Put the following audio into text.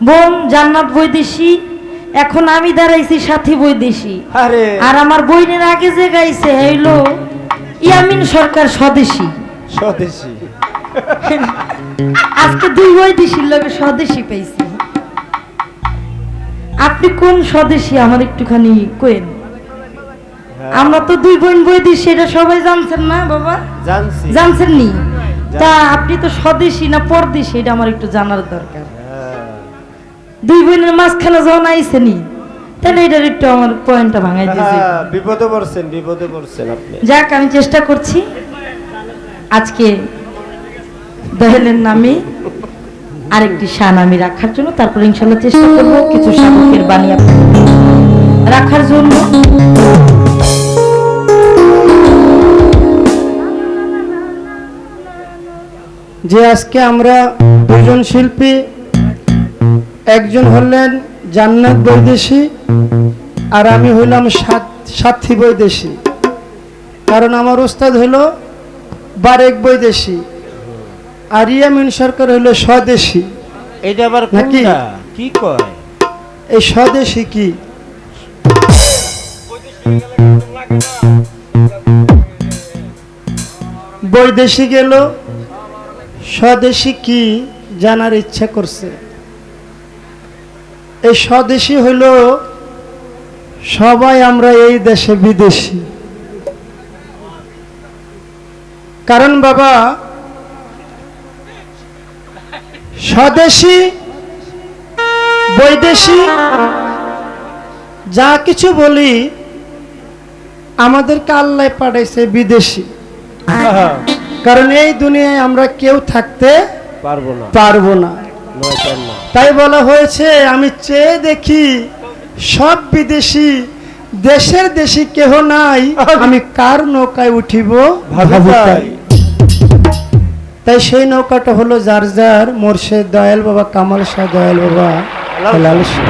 বোন জান্নাত বৈদেশি এখন আমি দাঁড়াইছি সাথী বৈদেশি। আরে। আর আমার বইনের আগে যে গাইছে হইল ইয়ামিন সরকার স্বদেশী। স্বদেশী। আজকে দুই বৈদেশির লগে স্বদেশী পাইছি আপনি কোন স্বদেশী আমার একটুখানি কোয়েন হ্যাঁ, আমরা তো দুই বোন বৈদেশি এটা সবাই জানছেন না বাবা? জানছি। জানছেন নি তা আপনি তো স্বদেশী না পরদেশি এটা আমার একটু জানার দরকার। দুই বোনের মাঝখানে যখন আইসেনি তাহলে এটার একটু আমার পয়েন্টটা ভাঙাই দিয়েছে। হ্যাঁ, বিপদে পড়ছেন বিপদে পড়ছেন আপনি। যাক আমি চেষ্টা করছি। আজকে দহেলের নামে আরেকটি শান আমি রাখার জন্য তারপর ইনশাল্লাহ চেষ্টা করব কিছু শাবকের বাণী রাখার জন্য। যে আজকে আমরা দুজন শিল্পী একজন হলেন জান্নাত বৈদেশী আর আমি হইলাম সাত- সাথী বৈদেশী। কারণ আমার ওস্তাদ হলো বারেক বৈদেশী আর ইয়ামিন সরকার হইল স্বদেশী। এটা আবার নাকি? কি কয়? এই স্বদেশী কি? বৈদেশি গেল। স্বদেশী কি? জানার ইচ্ছা করছে। এই স্বদেশী হইল সবাই আমরা এই দেশে বিদেশি। কারণ বাবা স্বদেশী বৈদেশি যা কিছু বলি আমাদেরকে আল্লাহ পাঠাইছে বিদেশি। কারণ এই দুনিয়ায় আমরা কেউ থাকতে পারব না। পারব না। তাই বলা হয়েছে আমি চেয়ে দেখি সব বিদেশি দেশের দেশি কেহ নাই আমি কার নৌকায় উঠিব তাই। সেই নৌকাটা হলো যার যার মোর্শেদ দয়াল বাবা কামাল শাহ দয়াল বাবা লাল শাহ।